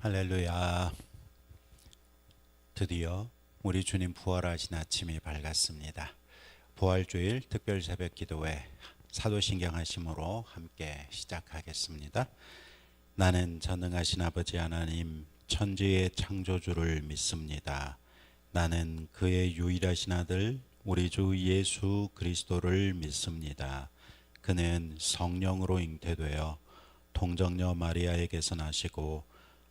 할렐루야. 드디어 우리 주님 부활하신 아침이 밝았습니다. 부활주일 특별 새벽 기도회 사도신경 하심으로 함께 시작하겠습니다. 나는 전능하신 아버지 하나님 천지의 창조주를 믿습니다. 나는 그의 유일하신 아들 우리 주 예수 그리스도를 믿습니다. 그는 성령으로 잉태되어 동정녀 마리아에게서 나시고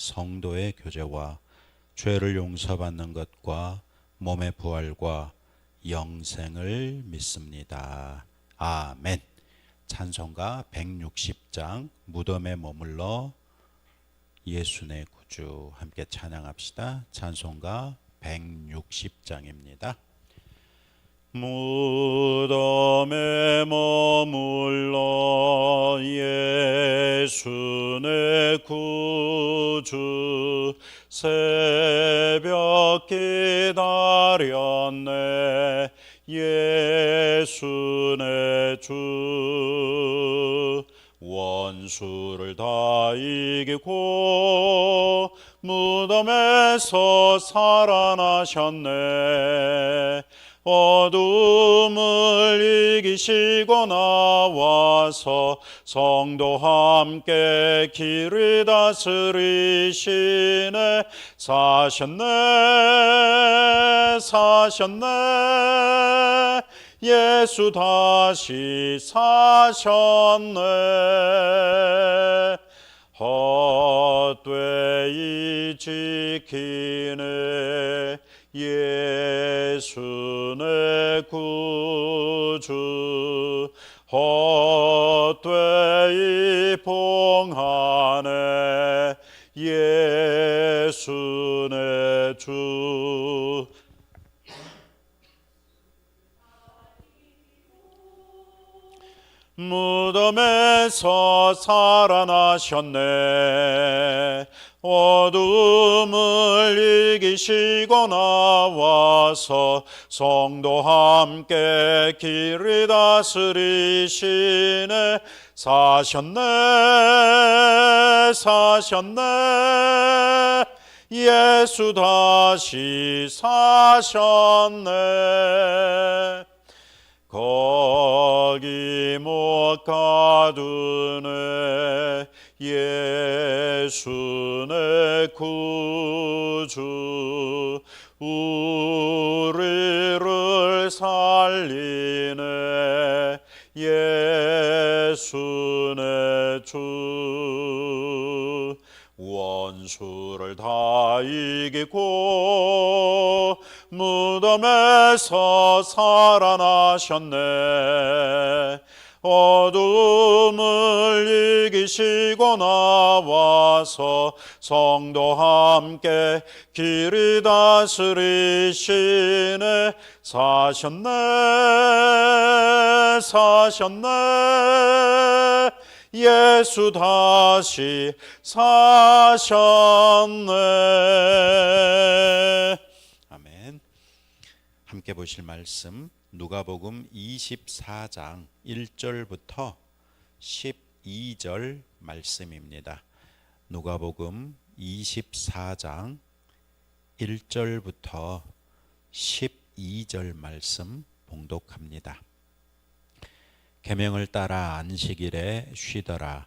성도의 교제와 죄를 용서받는 것과 몸의 부활과 영생을 믿습니다. 아멘. 찬송가 160장 무덤에 머물러 예수의 구주 함께 찬양합시다. 찬송가 160장입니다. 무덤에 머물러 예수의 구주 새벽 기다렸네. 예수의 주 원수를 다 이기고 무덤에서 살아나셨네 어둠을 이기시고 나와서 성도 함께 길을 다스리시네. 사셨네 사셨네. 예수 다시 사셨네. 헛되이 지키네. 예수 의 구주. 헛되이 봉하네 예수의 주. 무덤에서 살아나셨네 어둠을 이기시고 나와서 성도 함께 길을 다스리시네. 사셨네 사셨네. 예수 다시 사셨네. 거기 못 가두네 예수의 구주 우리를 살리네. 예수의 주 원수를 다 이기고 무덤에서 살아나셨네 어둠을 이기시고 나와서 성도 함께 길을 다스리시네. 사셨네 사셨네. 예수 다시 사셨네. 아멘. 함께 보실 말씀 누가복음 24장 1절부터 12절 말씀입니다. 누가복음 24장 1절부터 12절 말씀 봉독합니다. 계명을 따라 안식일에 쉬더라.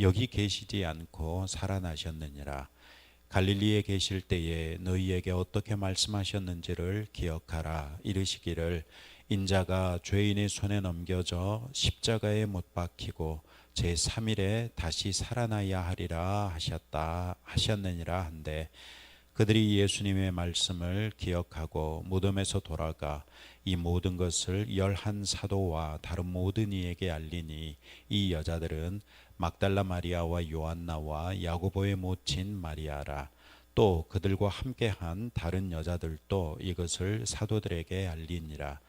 여기 계시지 않고 살아나셨느니라. 갈릴리에 계실 때에 너희에게 어떻게 말씀하셨는지를 기억하라 이르시기를 인자가 죄인의 손에 넘겨져 십자가에 못 박히고 제 3일에 다시 살아나야 하리라 하셨다 하셨느니라 한데 그들이 예수님의 말씀을 기억하고 무덤에서 돌아가 이 모든 것을 열한 사도와 다른 모든 이에게 알리니 이 여자들은 막달라 마리아와 요한나와 야고보의 모친 마리아라. 또 그들과 함께한 다른 여자들도 이것을 사도들에게 알리니라.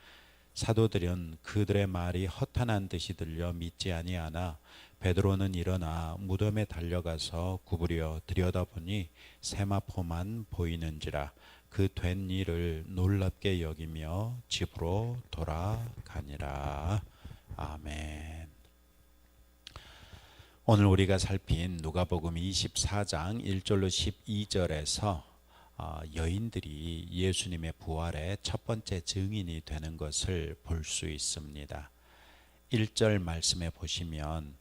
사도들은 그들의 말이 허탄한 듯이 들려 믿지 아니하나 베드로는 일어나 무덤에 달려가서 구부려 들여다보니 세마포만 보이는지라. 그 된 일을 놀랍게 여기며 집으로 돌아가니라. 아멘. 오늘 우리가 살핀 누가복음 24장 1절로 12절에서 어, 여인들이 예수님의 부활의 첫 번째 증인이 되는 것을 볼 수 있습니다. 1절 말씀에 보시면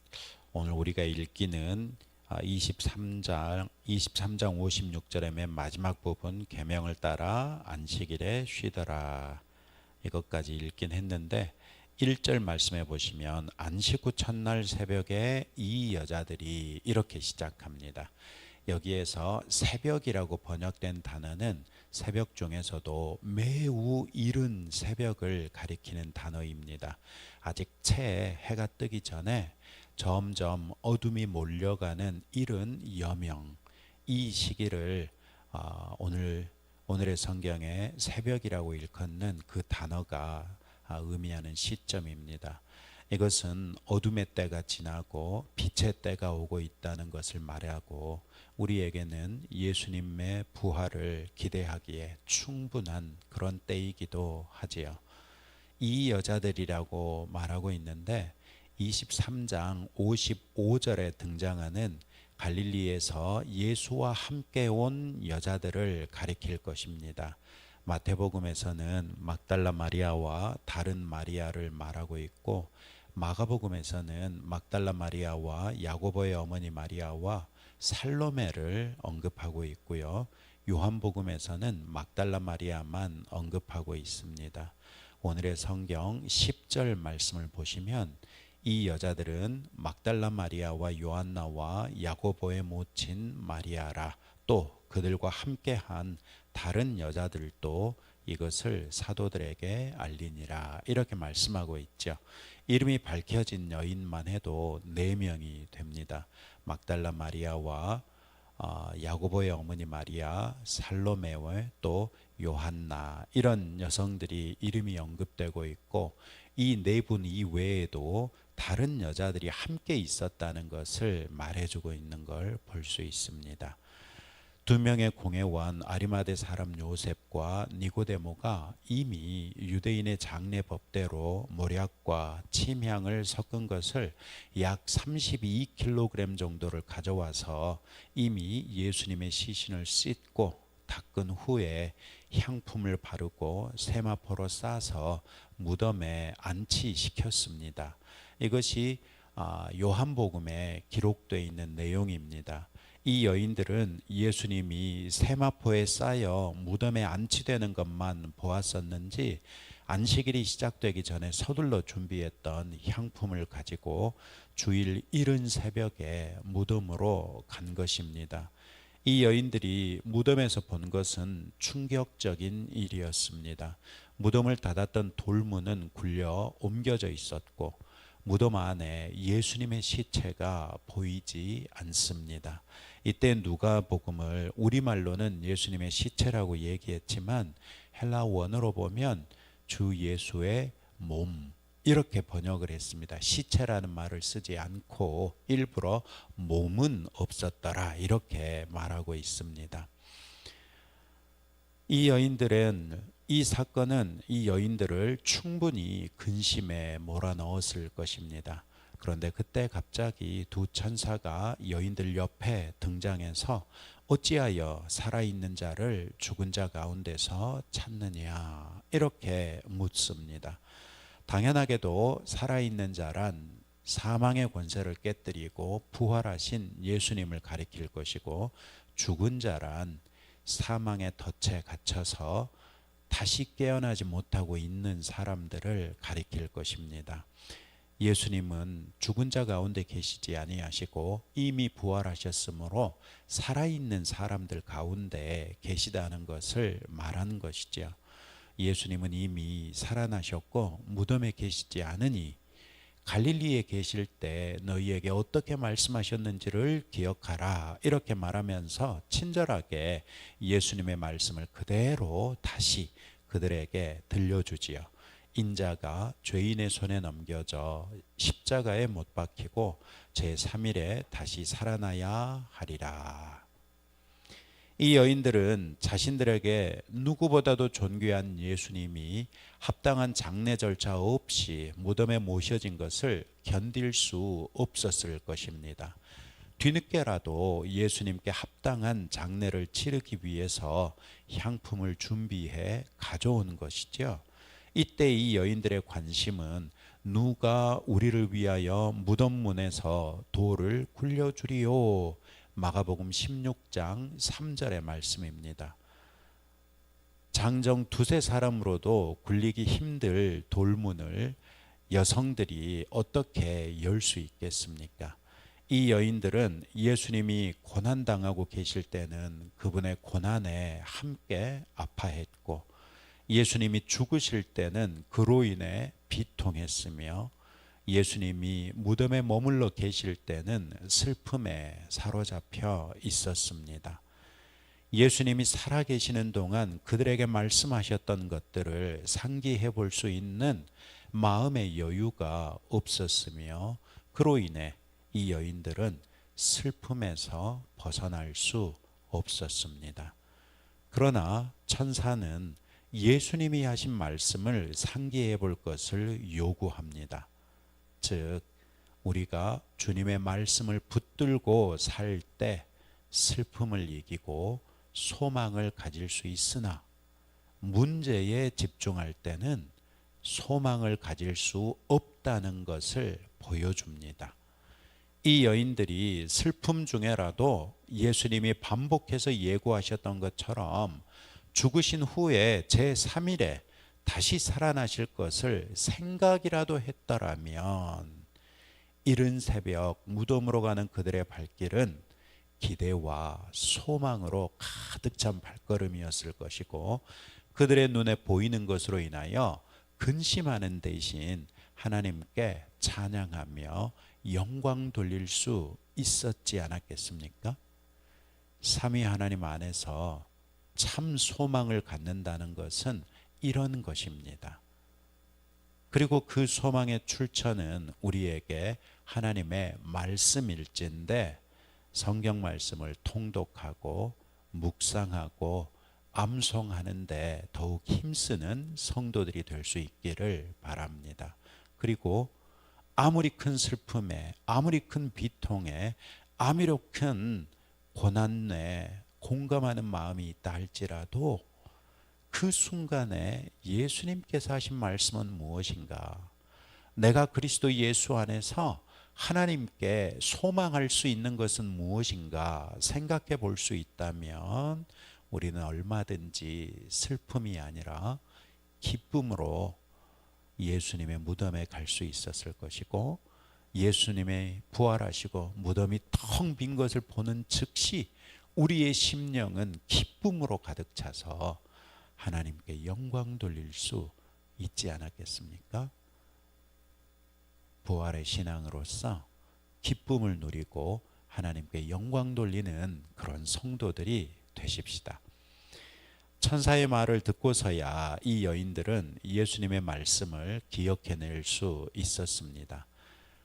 오늘 우리가 읽기는 23장 23장 56절의 맨 마지막 부분 계명을 따라 안식일에 쉬더라 이것까지 읽긴 했는데 1절 말씀해 보시면 안식 후 첫날 새벽에 이 여자들이 이렇게 시작합니다. 여기에서 새벽이라고 번역된 단어는 새벽 중에서도 매우 이른 새벽을 가리키는 단어입니다. 아직 채 해가 뜨기 전에 점점 어둠이 몰려가는 이른 여명 이 시기를 어, 오늘 오늘의 성경에 새벽이라고 일컫는 그 단어가 아, 의미하는 시점입니다. 이것은 어둠의 때가 지나고 빛의 때가 오고 있다는 것을 말하고 우리에게는 예수님의 부활을 기대하기에 충분한 그런 때이기도 하지요. 이 여자들이라고 말하고 있는데 23장 55절에 등장하는 갈릴리에서 예수와 함께 온 여자들을 가리킬 것입니다. 마태복음에서는 막달라 마리아와 다른 마리아를 말하고 있고 마가복음에서는 막달라 마리아와 야고보의 어머니 마리아와 살로메를 언급하고 있고요. 요한복음에서는 막달라 마리아만 언급하고 있습니다. 오늘의 성경 10절 말씀을 보시면 이 여자들은 막달라 마리아와 요한나와 야고보의 모친 마리아라 또 그들과 함께한 다른 여자들도 이것을 사도들에게 알리니라 이렇게 말씀하고 있죠. 이름이 밝혀진 여인만 해도 네 명이 됩니다. 막달라 마리아와 어, 야고보의 어머니 마리아, 살로메와 또 요한나 이런 여성들이 이름이 언급되고 있고 이 네 분 이외에도 다른 여자들이 함께 있었다는 것을 말해주고 있는 걸 볼 수 있습니다. 두 명의 공회원 아리마대 사람 요셉과 니고데모가 이미 유대인의 장례 법대로 모략과 침향을 섞은 것을 약 32kg 정도를 가져와서 이미 예수님의 시신을 씻고 닦은 후에 향품을 바르고 세마포로 싸서 무덤에 안치시켰습니다. 이것이 아, 요한복음에 기록되어 있는 내용입니다. 이 여인들은 예수님이 세마포에 쌓여 무덤에 안치되는 것만 보았었는지 안식일이 시작되기 전에 서둘러 준비했던 향품을 가지고 주일 이른 새벽에 무덤으로 간 것입니다. 이 여인들이 무덤에서 본 것은 충격적인 일이었습니다. 무덤을 닫았던 돌문은 굴려 옮겨져 있었고 무덤 안에 예수님의 시체가 보이지 않습니다. 이때 누가복음을 우리말로는 예수님의 시체라고 얘기했지만 헬라 원어로 보면 주 예수의 몸 이렇게 번역을 했습니다. 시체라는 말을 쓰지 않고 일부러 몸은 없었더라 이렇게 말하고 있습니다. 이 여인들은 이 사건은 이 여인들을 충분히 근심에 몰아넣었을 것입니다. 그런데 그때 갑자기 두 천사가 여인들 옆에 등장해서 어찌하여 살아있는 자를 죽은 자 가운데서 찾느냐 이렇게 묻습니다. 당연하게도 살아있는 자란 사망의 권세를 깨뜨리고 부활하신 예수님을 가리킬 것이고 죽은 자란 사망의 덫에 갇혀서 다시 깨어나지 못하고 있는 사람들을 가리킬 것입니다. 예수님은 죽은 자 가운데 계시지 아니하시고 이미 부활하셨으므로 살아있는 사람들 가운데 계시다는 것을 말하는 것이죠. 예수님은 이미 살아나셨고 무덤에 계시지 않으니 갈릴리에 계실 때 너희에게 어떻게 말씀하셨는지를 기억하라 이렇게 말하면서 친절하게 예수님의 말씀을 그대로 다시 그들에게 들려주지요. 인자가 죄인의 손에 넘겨져 십자가에 못 박히고 제 3일에 다시 살아나야 하리라. 이 여인들은 자신들에게 누구보다도 존귀한 예수님이 합당한 장례 절차 없이 무덤에 모셔진 것을 견딜 수 없었을 것입니다. 뒤늦게라도 예수님께 합당한 장례를 치르기 위해서 향품을 준비해 가져온 것이죠. 이때 이 여인들의 관심은 누가 우리를 위하여 무덤 문에서 돌을 굴려주리요. 마가복음 16장 3절의 말씀입니다. 장정 두세 사람으로도 굴리기 힘들 돌문을 여성들이 어떻게 열 수 있겠습니까? 이 여인들은 예수님이 고난당하고 계실 때는 그분의 고난에 함께 아파했고 예수님이 죽으실 때는 그로 인해 비통했으며 예수님이 무덤에 머물러 계실 때는 슬픔에 사로잡혀 있었습니다. 예수님이 살아계시는 동안 그들에게 말씀하셨던 것들을 상기해 볼 수 있는 마음의 여유가 없었으며 그로 인해 이 여인들은 슬픔에서 벗어날 수 없었습니다. 그러나 천사는 예수님이 하신 말씀을 상기해 볼 것을 요구합니다. 즉, 우리가 주님의 말씀을 붙들고 살 때 슬픔을 이기고 소망을 가질 수 있으나 문제에 집중할 때는 소망을 가질 수 없다는 것을 보여줍니다. 이 여인들이 슬픔 중에라도 예수님이 반복해서 예고하셨던 것처럼 죽으신 후에 제 3일에 다시 살아나실 것을 생각이라도 했더라면 이른 새벽 무덤으로 가는 그들의 발길은 기대와 소망으로 가득 찬 발걸음이었을 것이고 그들의 눈에 보이는 것으로 인하여 근심하는 대신 하나님께 찬양하며 영광 돌릴 수 있었지 않았겠습니까? 삼위 하나님 안에서 참 소망을 갖는다는 것은 이런 것입니다. 그리고 그 소망의 출처는 우리에게 하나님의 말씀일진데 성경 말씀을 통독하고 묵상하고 암송하는데 더욱 힘쓰는 성도들이 될 수 있기를 바랍니다. 그리고 아무리 큰 슬픔에, 아무리 큰 비통에, 아무리 큰 고난에 공감하는 마음이 있다 할지라도 그 순간에 예수님께서 하신 말씀은 무엇인가? 내가 그리스도 예수 안에서 하나님께 소망할 수 있는 것은 무엇인가 생각해 볼 수 있다면 우리는 얼마든지 슬픔이 아니라 기쁨으로 예수님의 무덤에 갈 수 있었을 것이고 예수님의 부활하시고 무덤이 텅 빈 것을 보는 즉시 우리의 심령은 기쁨으로 가득 차서 하나님께 영광 돌릴 수 있지 않았겠습니까? 부활의 신앙으로서 기쁨을 누리고 하나님께 영광 돌리는 그런 성도들이 되십시다. 천사의 말을 듣고서야 이 여인들은 예수님의 말씀을 기억해낼 수 있었습니다.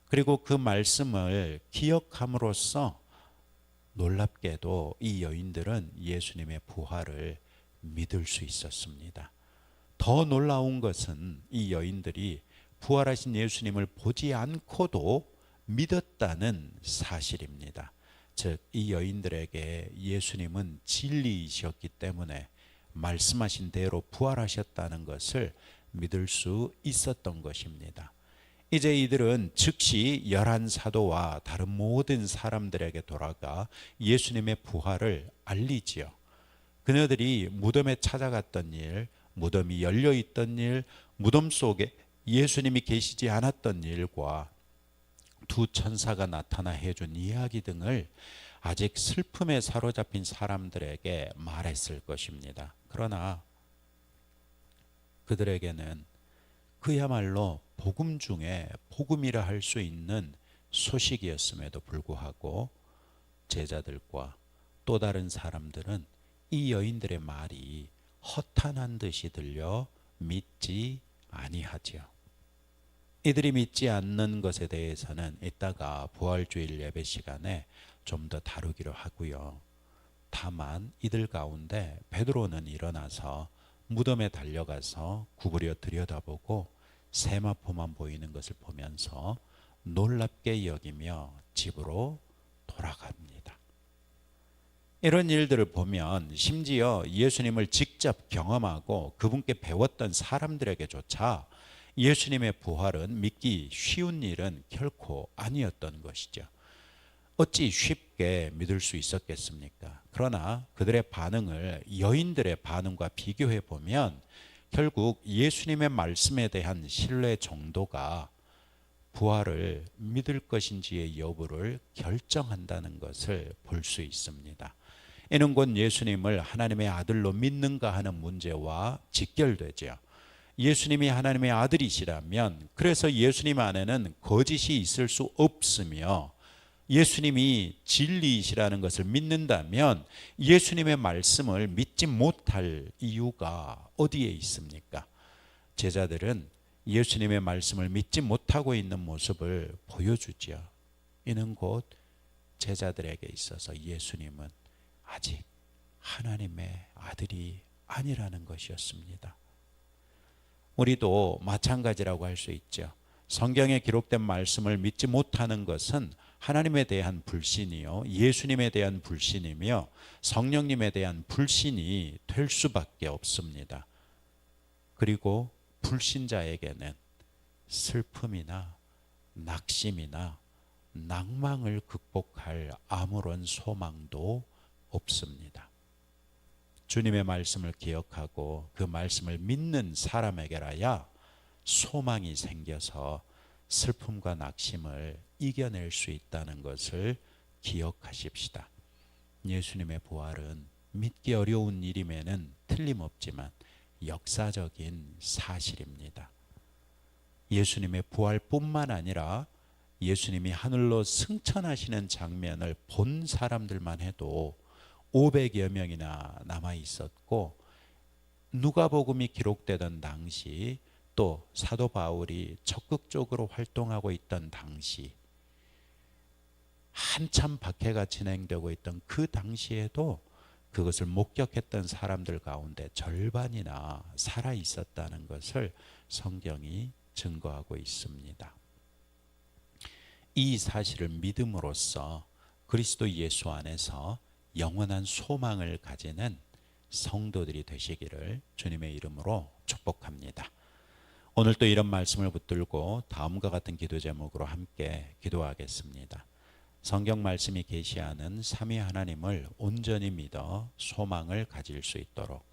그리고 그 말씀을 기억함으로써 놀랍게도 이 여인들은 예수님의 부활을 믿을 수 있었습니다. 더 놀라운 것은 이 여인들이 부활하신 예수님을 보지 않고도 믿었다는 사실입니다. 즉, 이 여인들에게 예수님은 진리이셨기 때문에 말씀하신 대로 부활하셨다는 것을 믿을 수 있었던 것입니다. 이제 이들은 즉시 열한 사도와 다른 모든 사람들에게 돌아가 예수님의 부활을 알리지요. 그녀들이 무덤에 찾아갔던 일, 무덤이 열려 있던 일, 무덤 속에 예수님이 계시지 않았던 일과 두 천사가 나타나 해준 이야기 등을 아직 슬픔에 사로잡힌 사람들에게 말했을 것입니다. 그러나 그들에게는 그야말로 복음 중에 복음이라 할 수 있는 소식이었음에도 불구하고 제자들과 또 다른 사람들은 이 여인들의 말이 허탄한 듯이 들려 믿지 아니하지요. 이들이 믿지 않는 것에 대해서는 이따가 부활주일 예배 시간에 좀 더 다루기로 하고요. 다만 이들 가운데 베드로는 일어나서 무덤에 달려가서 구부려 들여다보고 세마포만 보이는 것을 보면서 놀랍게 여기며 집으로 돌아갑니다. 이런 일들을 보면 심지어 예수님을 직접 경험하고 그분께 배웠던 사람들에게조차 예수님의 부활은 믿기 쉬운 일은 결코 아니었던 것이죠. 어찌 쉽게 믿을 수 있었겠습니까? 그러나 그들의 반응을 여인들의 반응과 비교해 보면 결국 예수님의 말씀에 대한 신뢰 정도가 부활을 믿을 것인지의 여부를 결정한다는 것을 볼 수 있습니다. 이는 곧 예수님을 하나님의 아들로 믿는가 하는 문제와 직결되죠. 예수님이 하나님의 아들이시라면 그래서 예수님 안에는 거짓이 있을 수 없으며 예수님이 진리이시라는 것을 믿는다면 예수님의 말씀을 믿지 못할 이유가 어디에 있습니까? 제자들은 예수님의 말씀을 믿지 못하고 있는 모습을 보여주지요. 이는 곧 제자들에게 있어서 예수님은 아직 하나님의 아들이 아니라는 것이었습니다. 우리도 마찬가지라고 할 수 있죠. 성경에 기록된 말씀을 믿지 못하는 것은 하나님에 대한 불신이요. 예수님에 대한 불신이며 성령님에 대한 불신이 될 수밖에 없습니다. 그리고 불신자에게는 슬픔이나 낙심이나 낭망을 극복할 아무런 소망도 없습니다. 주님의 말씀을 기억하고 그 말씀을 믿는 사람에게라야 소망이 생겨서 슬픔과 낙심을 이겨낼 수 있다는 것을 기억하십시다. 예수님의 부활은 믿기 어려운 일임에는 틀림없지만 역사적인 사실입니다. 예수님의 부활뿐만 아니라 예수님이 하늘로 승천하시는 장면을 본 사람들만 해도 500여 명이나 남아 있었고 누가복음이 기록되던 당시 또 사도 바울이 적극적으로 활동하고 있던 당시 한참 박해가 진행되고 있던 그 당시에도 그것을 목격했던 사람들 가운데 절반이나 살아 있었다는 것을 성경이 증거하고 있습니다. 이 사실을 믿음으로써 그리스도 예수 안에서 영원한 소망을 가지는 성도들이 되시기를 주님의 이름으로 축복합니다. 오늘 또 이런 말씀을 붙들고 다음과 같은 기도 제목으로 함께 기도하겠습니다. 성경 말씀이 계시하는 삼위 하나님을 온전히 믿어 소망을 가질 수 있도록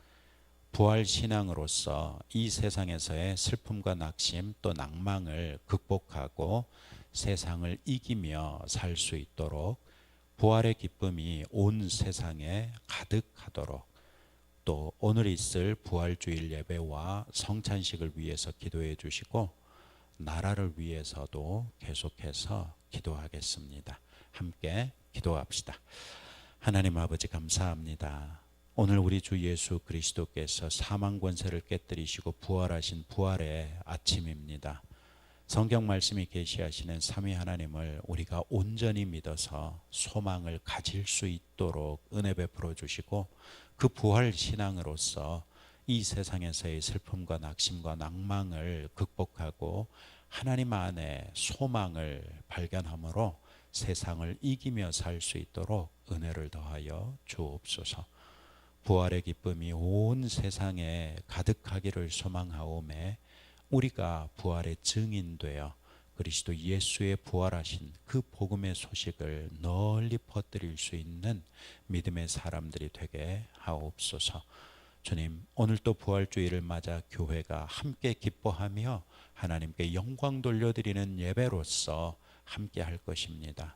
부활 신앙으로서 이 세상에서의 슬픔과 낙심 또 낭망을 극복하고 세상을 이기며 살 수 있도록 부활의 기쁨이 온 세상에 가득하도록 또 오늘 있을 부활주일 예배와 성찬식을 위해서 기도해 주시고 나라를 위해서도 계속해서 기도하겠습니다. 함께 기도합시다. 하나님 아버지 감사합니다. 오늘 우리 주 예수 그리스도께서 사망 권세를 깨뜨리시고 부활하신 부활의 아침입니다. 성경 말씀이 계시하시는 삼위 하나님을 우리가 온전히 믿어서 소망을 가질 수 있도록 은혜 베풀어 주시고 그 부활 신앙으로서 이 세상에서의 슬픔과 낙심과 낭망을 극복하고 하나님 안에 소망을 발견함으로 세상을 이기며 살 수 있도록 은혜를 더하여 주옵소서. 부활의 기쁨이 온 세상에 가득하기를 소망하오매 우리가 부활의 증인 되어 그 그리스도 예수의 부활하신 그 복음의 소식을 널리 퍼뜨릴 수 있는 믿음의 사람들이 되게 하옵소서. 주님, 오늘 또 부활주의를 맞아 교회가 함께 기뻐하며 하나님께 영광 돌려드리는 예배로서 함께 할 것입니다.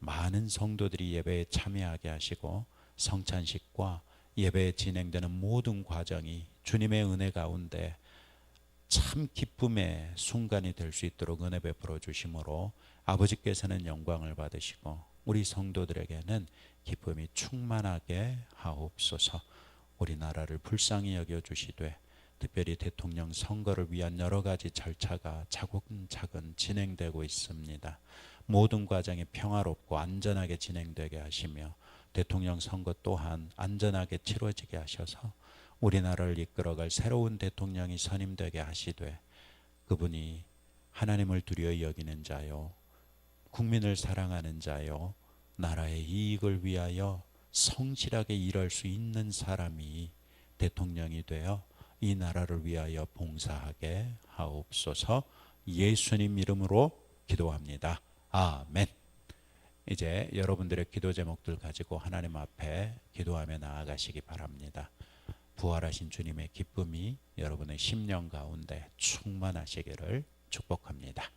많은 성도들이 예배에 참여하게 하시고 성찬식과 예배에 진행되는 모든 과정이 주님의 은혜 가운데 참 기쁨의 순간이 될 수 있도록 은혜 베풀어 주심으로 아버지께서는 영광을 받으시고 우리 성도들에게는 기쁨이 충만하게 하옵소서. 우리나라를 불쌍히 여겨 주시되 특별히 대통령 선거를 위한 여러 가지 절차가 차근차근 진행되고 있습니다. 모든 과정이 평화롭고 안전하게 진행되게 하시며 대통령 선거 또한 안전하게 치러지게 하셔서 우리나라를 이끌어갈 새로운 대통령이 선임되게 하시되 그분이 하나님을 두려워 여기는 자요 국민을 사랑하는 자요 나라의 이익을 위하여 성실하게 일할 수 있는 사람이 대통령이 되어 이 나라를 위하여 봉사하게 하옵소서 예수님 이름으로 기도합니다. 아멘. 이제 여러분들의 기도 제목들 가지고 하나님 앞에 기도하며 나아가시기 바랍니다. 부활하신 주님의 기쁨이 여러분의 심령 가운데 충만하시기를 축복합니다.